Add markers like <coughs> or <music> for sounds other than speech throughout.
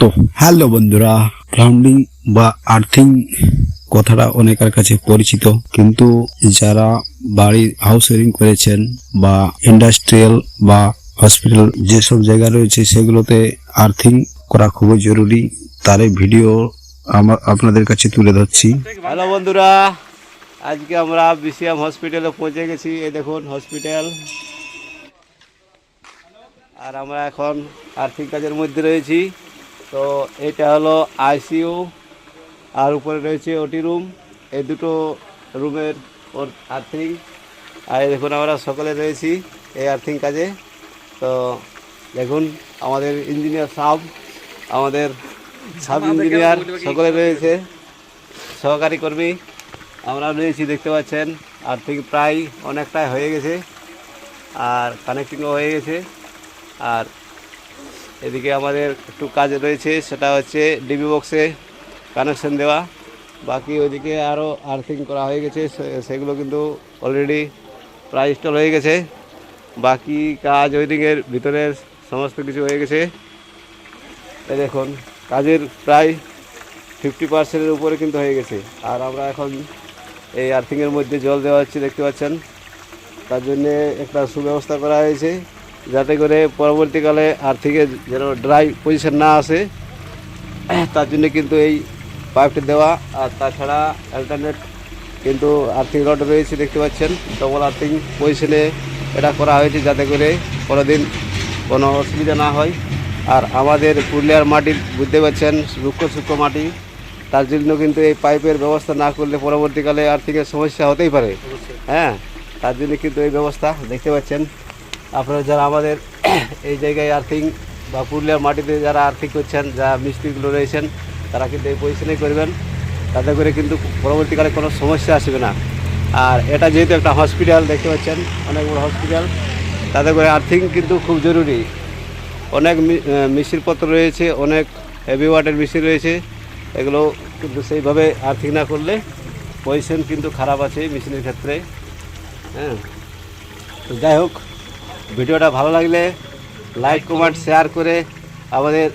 তো হ্যালো বন্ধুরা গ্রাউন্ডিং বা আর্থিং কথাটা অনেকের কাছে পরিচিত, কিন্তু যারা বাড়ি হাউস ওয়ারিং করেছেন বা ইন্ডাস্ট্রিয়াল বা হসপিটাল যেসব জায়গা রয়েছে সেগুলোতে আর্থিং করা খুবই জরুরি তার ভিডিও আমার, আপনাদের কাছে তুলে ধরছি। হ্যালো বন্ধুরা, আজকে আমরা বিসিএম হসপিটালে পৌঁছে গেছি, এই দেখুন হসপিটাল আর আমরা এখন আর্থিক কাজের মধ্যে রয়েছি। তো এটা হলো আইসিইউ আর উপরে রয়েছে ওটি রুম। এই দুটো রুমের ওর আর্থিং। আর দেখুন আমরা সকলে রয়েছি এই আর্থিং কাজে। তো দেখুন আমাদের ইঞ্জিনিয়ার সাব আমাদের সাব ইঞ্জিনিয়ার সকলে রয়েছে। সহকারী কর্মী আমরা রয়েছি দেখতে পাচ্ছেন আর্থিং প্রায় অনেকটাই হয়ে গেছে। আর কানেক্টিংও হয়ে গেছে। আর এদিকে আমাদের একটু কাজ রয়েছে, সেটা হচ্ছে ডিবি বক্সে কানেকশন দেওয়া। বাকি ওইদিকে আরও আর্থিং করা হয়ে গেছে সেগুলো কিন্তু অলরেডি প্রায় ইনস্টল হয়ে গেছে। বাকি কাজ ওইদিকের ভিতরের সমস্ত কিছু হয়ে গেছে। দেখুন, কাজের প্রায় ফিফটি পার্সেন্টের উপরে কিন্তু হয়ে গেছে। আর আমরা এখন এই আর্থিংয়ের মধ্যে জল দেওয়া হচ্ছে, দেখতে পাচ্ছেন। তার জন্যে একটা সুব্যবস্থা করা হয়েছে। যাতে করে পরবর্তীকালে আর্থিংয়ে যেন ড্রাই পজিশন না আসে তার জন্য কিন্তু এই পাইপটি দেওয়া আর তাছাড়া অ্যাল্টারনেট কিন্তু আর্থিং রড রয়েছে দেখতে পাচ্ছেন। ডবল আর্থিং পজিশনে এটা করা হয়েছে যাতে করে কোনোদিন কোনো অসুবিধা না হয়। আর আমাদের পুরুলিয়ার মাটি বুঝতে পারছেন রুক্ষ সূক্ষ্ম মাটি তার জন্য কিন্তু এই পাইপের ব্যবস্থা না করলে পরবর্তীকালে আর্থিকের সমস্যা হতেই পারে। হ্যাঁ তার জন্য কিন্তু এই ব্যবস্থা দেখতে পাচ্ছেন। আপনারা যারা আমাদের <clears throat> এই জায়গায় আর্থিং বা পুরুলিয়ার মাটিতে যারা আর্থিং করছেন যা মিস্ত্রিগুলো রয়েছেন তারা কিন্তু এই পজিশনেই করবেন। তাতে করে কিন্তু পরবর্তীকালে কোনো সমস্যা আসবে না। আর এটা যেহেতু একটা হসপিটাল দেখতে পাচ্ছেন অনেক বড় হসপিটাল তাতে করে আর্থিং কিন্তু খুব জরুরি। অনেক মি- আহ, রয়েছে অনেক হেভি ওয়াটের মিস্ত্রি রয়েছে এগুলো কিন্তু সেইভাবে আর্থিং না করলে পজিশন কিন্তু খারাপ আছে মেশিনের ক্ষেত্রে। হ্যাঁ তো যাই হোক ভিডিওটা ভালো লাগলে লাইক কমেন্ট শেয়ার করে আমাদের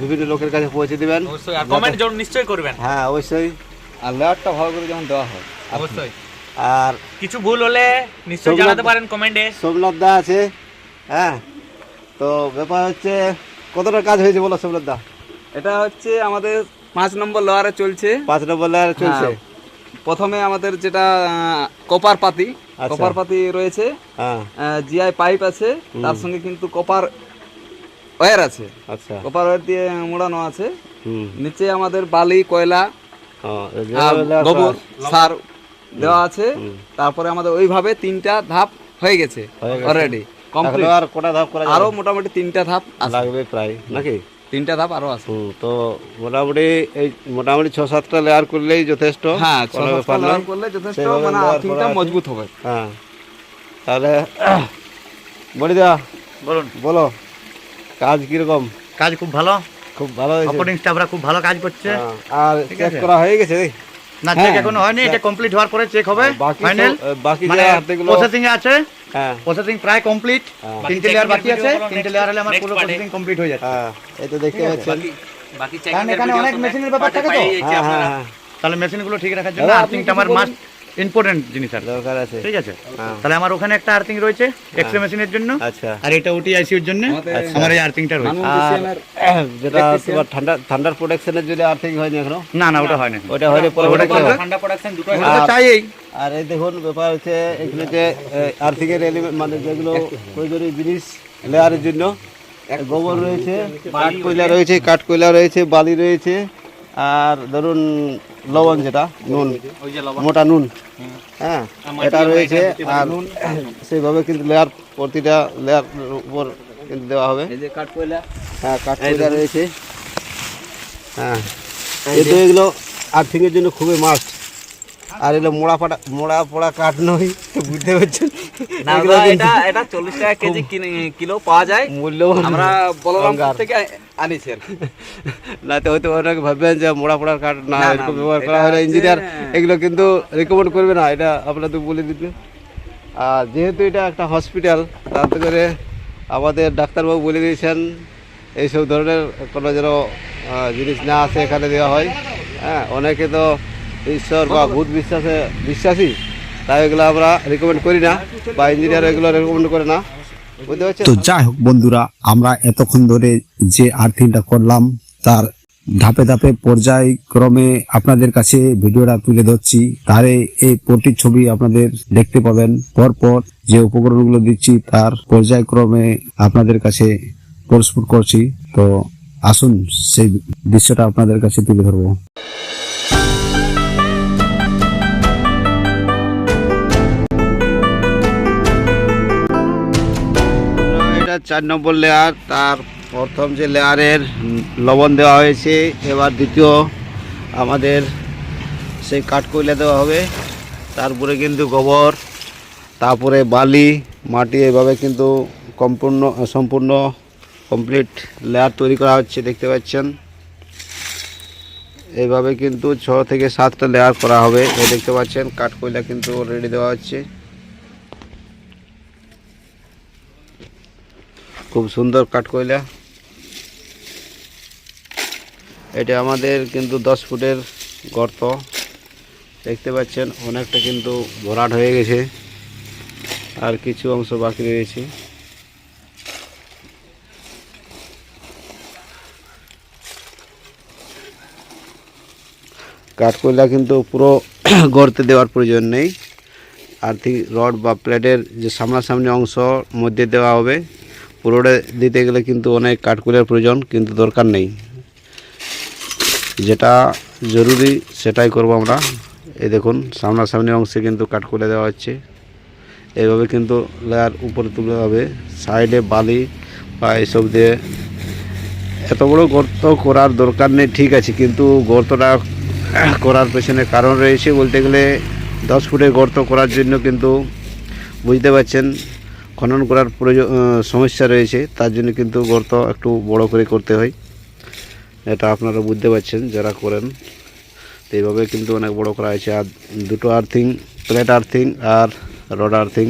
বিভিন্ন লোকের কাছে পৌঁছে দেবেন। অবশ্যই আর কমেন্ট যেমন নিশ্চয়ই করবেন। হ্যাঁ অবশ্যই। আর লেয়ারটা ভালো করে যেমন দেওয়া হয় অবশ্যই। আর কিছু ভুল হলে নিশ্চয়ই জানাতে পারেন কমেন্টে। সোমনাথ দা আছে হ্যাঁ। তো ব্যাপার হচ্ছে কতটা কাজ হয়েছে বলো সোমনাথ দা এটা হচ্ছে আমাদের পাঁচ নম্বর লোয়ারে চলছে। পাঁচ নম্বর লেয়ার চলছে। হ্যাঁ। প্রথমে আমাদের যেটা কপার পাতি। কপার পাতি রয়েছে হ্যাঁ। জিআই পাইপ আছে তার সঙ্গে কিন্তু কপার ওয়্যার আছে। আচ্ছা। কপার ওয়্যার দিয়ে মোড়ানো আছে। নিচে আমাদের বালি কয়লা হ্যাঁ, গোবর সার দেওয়া আছে। তারপরে আমাদের ওইভাবে তিনটা ধাপ হয়ে গেছে অলরেডি কমপ্লিট আর কোটা ধাপ করা আরও মোটামুটি তিনটা ধাপ লাগবে প্রায় নাকি? তিনটা ধাপ আরও আছে। তো মোটামুটি এই মোটামুটি ছ সাতটা লেয়ার করলেই যথেষ্ট। হ্যাঁ ছ সাতটা নয়। করলে যথেষ্ট মানে আর্থিংটা মজবুত হবে। হ্যাঁ তাহলে <clears throat> বড়িদা বলুন। বলো কাজ কীরকম? কাজ খুব ভালো? খুব ভালো অপারেটিং স্টাফরা খুব ভালো কাজ করছে। হ্যাঁ, আর চেক করা হয়ে গেছে না হ্যাঁ, চেক এখনও হয়নি এটা কমপ্লিট হওয়ার পরে চেক হবে। ফাইনাল বাকি যে মানে প্রসেসিং এ আছে। হ্যাঁ প্রসেসিং প্রায় কমপ্লিট হ্যাঁ। তিনটে লেয়ার বাকি আছে। তিনটে লেয়ার হলে আমার পুরো প্রসেসিং কমপ্লিট হয়ে যাচ্ছে। হ্যাঁ এই তো দেখতে পাচ্ছেন। বাকি এখানে অনেক মেশিনের ব্যাপার থাকে তো হ্যাঁ হ্যাঁ হ্যাঁ। তাহলে মেশিনগুলো ঠিক রাখার জন্য আর্থিংটা আমার মাস্ট ইম্পর্টেন্ট জিনিস আর দরকার আছে। ঠিক আছে? হ্যাঁ। তাহলে আমার ওখানে একটা আর্থিং রয়েছে এক্সরে মেশিনের জন্য। আচ্ছা। আর এটা ওটি আইসিউর জন্য। আমার এই আর্থিংটা রয়েছে। আর <coughs> যেটা তোমার ঠান্ডা ঠান্ডার প্রোটেকশনের জন্য আর্থিং হয়নি এখনও? না না ওটা হয় না। ওটা হয়নি পরবর্তীকালে হবে। ঠান্ডা প্রোডাকশন দুটো ওটা চাইই আর এই। দেখুন ব্যাপার হচ্ছে এখানে যে আর্থিং এর এলিমেন্ট মানে যেগুলো প্রয়োজনীয় জিনিস লেয়ারের জন্য গোবর রয়েছে কাঠ কয়লা রয়েছে। কাঠ কয়লা রয়েছে বালি রয়েছে। আর ধরুন লবণ যেটা নুন মোটা নুন। হ্যাঁ এটা রয়েছে আর সেইভাবে কিন্তু লেয়ার প্রতিটা লেয়ার উপর কিন্তু দেওয়া হবে। হ্যাঁ কাঠ কয়লা রয়েছে। হ্যাঁ কিন্তু এগুলো আর্থিংয়ের জন্য খুবই মাস্ট আর এগুলো মোড়া ফাটা মোড়া পোড়া কাঠ নয় বুঝতে পারছেন? না এটা এটা চল্লিশ টাকা কেজি কিলো পাওয়া যায়। মূল্যবান আমরা বলরামপুর থেকে আনিছি আর না তো হয়তো অনেক ভাববেন যে মোড়া পোড়ার কাঠ না এরকম ব্যবহার করা হয় না। ইঞ্জিনিয়ার এগুলো কিন্তু রেকমেন্ড করবে না এটা আপনাদের বলে দিতে। আর যেহেতু এটা একটা হসপিটাল তাতে করে আমাদের ডাক্তারবাবু বলে দিয়েছেন এইসব ধরনের কোনো যেন জিনিস না আছে এখানে দেওয়া হয়। হ্যাঁ অনেকে তো ঈশ্বর বা ভূত বিশ্বাসে বিশ্বাসী তাই এগুলো আমরা রেকমেন্ড করি না বা ইঞ্জিনিয়ার এগুলো রেকমেন্ড করে না। তো যাই হোক বন্ধুরা, আমরা এতক্ষণ ধরে যে আর্থিংটা করলাম, তার ধাপে ধাপে পর্যায়ক্রমে আপনাদের কাছে ভিডিওটা তুলে ধরছি। তারে এই প্রতি ছবি আপনাদের দেখতে পাবেন। পরপর যে উপকরণগুলো দিচ্ছি, তার পর্যায়ক্রমে আপনাদের কাছে প্রস্ফুট করছি। তো আসুন, সেই দৃশ্যটা আপনাদের কাছে তুলে ধরবো। চার নম্বর লেয়ার তার প্রথম যে লেয়ারের লবণ দেওয়া হয়েছে, এবার দ্বিতীয় আমাদের সেই কাঠকয়লা দেওয়া হবে। তারপরে কিন্তু গোবর, তারপরে বালি, মাটি, এভাবে কিন্তু সম্পূর্ণ সম্পূর্ণ কমপ্লিট লেয়ার তৈরি করা হচ্ছে, দেখতে পাচ্ছেন। এইভাবে কিন্তু ছ থেকে সাতটা লেয়ার করা হবে, এই দেখতে পাচ্ছেন, কাঠকয়লা কিন্তু রেডি দেওয়া হচ্ছে। খুব সুন্দর কাঠকয়লা। এটা আমাদের কিন্তু দশ ফুটের গর্ত। দেখতে পাচ্ছেন, অনেকটা কিন্তু ভরাট হয়ে গেছে। আর কিছু অংশ বাকি রয়েছে। কাঠকয়লা কিন্তু পুরো <clears throat> গর্তে দেওয়ার প্রয়োজন নেই। আর্থিক রড বা প্লেটের যে সামনাসামনি অংশ মধ্যে দেওয়া হবে। পুরোটা দিতে গেলে কিন্তু অনেক কাঠকয়লার প্রয়োজন, কিন্তু দরকার নেই। যেটা জরুরি সেটাই করব আমরা। এই দেখুন, সামনাসামনি অংশে কিন্তু কাঠকয়লা দেওয়া হচ্ছে। এইভাবে কিন্তু লেয়ার উপরে তুলে হবে। সাইডে বালি বা এইসব দিয়ে। এত বড় গর্ত করার দরকার নেই, ঠিক আছে, কিন্তু গর্তটা করার পেছনে কারণ রয়েছে বলতে গেলে দশ ফুটের গর্ত করার জন্য কিন্তু বুঝতে পারছেন খনন করার প্রয়োজন সমস্যা রয়েছে, তার জন্য কিন্তু গর্ত একটু বড় করে করতে হয়। এটা আপনারা বুঝতে পারছেন, যারা করেন এইভাবে কিন্তু অনেক বড় করা হয়েছে। আর দুটো আর্থিং প্লেট আর্থিং আর রড আর্থিং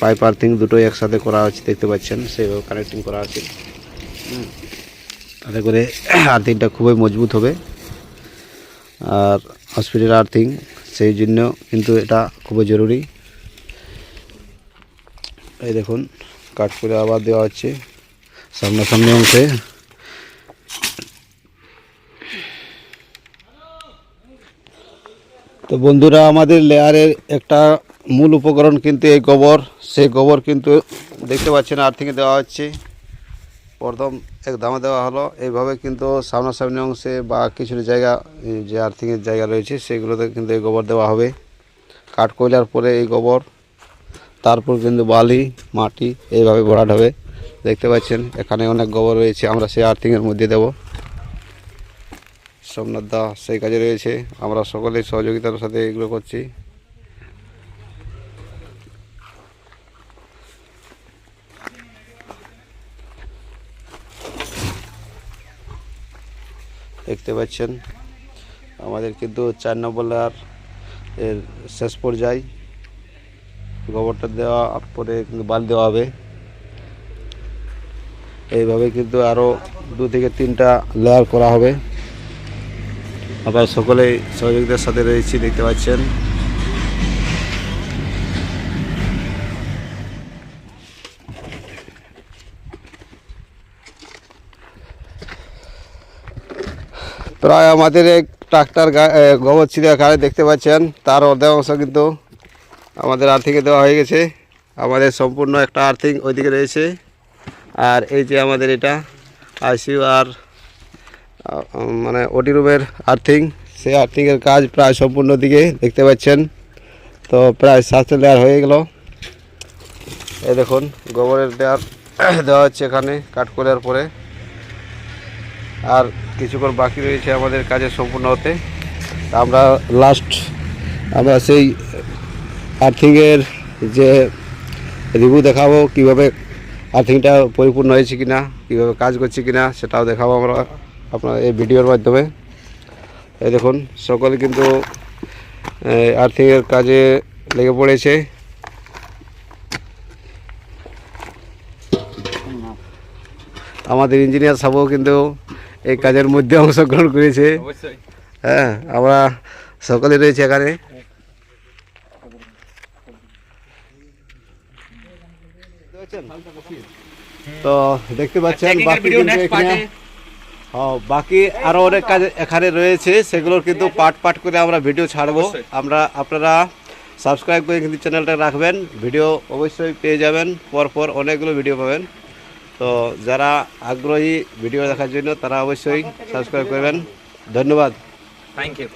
পাইপ আর্থিং দুটোই একসাথে করা হচ্ছে দেখতে পাচ্ছেন, সেইভাবে কানেক্টিং করা আছে। তাতে করে <clears throat> আর্থিংটা খুবই মজবুত হবে। আর হসপিটাল আর্থিং সেই জন্য কিন্তু এটা খুবই জরুরি। এই দেখুন, কাঠ করে আবার দেওয়া হচ্ছে সামনাসামনি অংশে। তো বন্ধুরা, আমাদের লেয়ারের একটা মূল উপকরণ কিন্তু এই গোবর। সেই গোবর কিন্তু দেখতে পাচ্ছেন আর্থিংয়ে দেওয়া হচ্ছে। প্রথম এক দামে দেওয়া হলো। এইভাবে কিন্তু সামনাসামনি অংশে বা কিছু জায়গা যে আর্থিংয়ের জায়গা রয়েছে, সেগুলোতে কিন্তু এই গোবর দেওয়া হবে। কাঠ কয়লার পরে এই গোবর। তারপর কিন্তু বালি, মাটি, এইভাবে ভরাট হবে দেখতে পাচ্ছেন। এখানে অনেক গোবর রয়েছে, আমরা সেই আর্থিংয়ের মধ্যে দেব। সোমনাথ দা সেই কাজে রয়েছে, আমরা সকলেই সহযোগিতার সাথে এগুলো করছি। দেখতে পাচ্ছেন, আমাদের কিন্তু চার নম্বর এর শেষ পর্যায়ে। গোবরটা দেওয়া পরে কিন্তু বাল দেওয়া হবে। এইভাবে কিন্তু আরও দু থেকে তিনটা লেয়ার করা হবে। আবার সকলেই সহযোগিতার সাথে রয়েছি, দেখতে পাচ্ছেন। প্রায় আমাদের এক ট্রাক্টর গোবর ছিঁড়ে গাড়ি দেখতে পাচ্ছেন, তার অর্ধেক অংশ কিন্তু আমাদের আর্থিংয়ে দেওয়া হয়ে গেছে। আমাদের সম্পূর্ণ একটা আর্থিং ওইদিকে রয়েছে। আর এই যে আমাদের এটা আইসিইউ আর মানে ওটি রুমের আর্থিং সেই আর্থিংয়ের কাজ প্রায় সম্পূর্ণ দিকে দেখতে পাচ্ছেন। তো প্রায় সাতটা লেয়ার হয়ে গেল। এই দেখুন, গোবরের লেয়ার <coughs> দেওয়া হচ্ছে এখানে কাঠকোলার পরে। আর কিছুক্ষণ বাকি রয়েছে আমাদের কাজের সম্পূর্ণ হতে। আমরা লাস্ট আমরা সেই আর্থিংয়ের যে রিভিউ দেখাবো কীভাবে আর্থিংটা পরিপূর্ণ হয়েছে কিনা কীভাবে কাজ করছে কিনা সেটাও দেখাবো আমরা আপনার এই ভিডিওর মাধ্যমে। এই দেখুন সকলে কিন্তু আর্থিংয়ের কাজে লেগে পড়েছে। আমাদের ইঞ্জিনিয়ার সাহেবও কিন্তু এই কাজের মধ্যে অংশগ্রহণ করেছে। হ্যাঁ আমরা সকলে রয়েছে এখানে। তো দেখতে পাচ্ছেন বাকি কিন্তু এখানে। হ্যাঁ, বাকি আরও অনেক কাজ এখানে রয়েছে সেগুলোর কিন্তু পার্ট পার্ট করে আমরা ভিডিও ছাড়বো। আমরা আপনারা সাবস্ক্রাইব করে কিন্তু চ্যানেলটা রাখবেন। ভিডিও অবশ্যই পেয়ে যাবেন পর পর অনেকগুলো ভিডিও পাবেন। তো যারা আগ্রহী ভিডিও দেখার জন্য তারা অবশ্যই সাবস্ক্রাইব করবেন। ধন্যবাদ। Thank you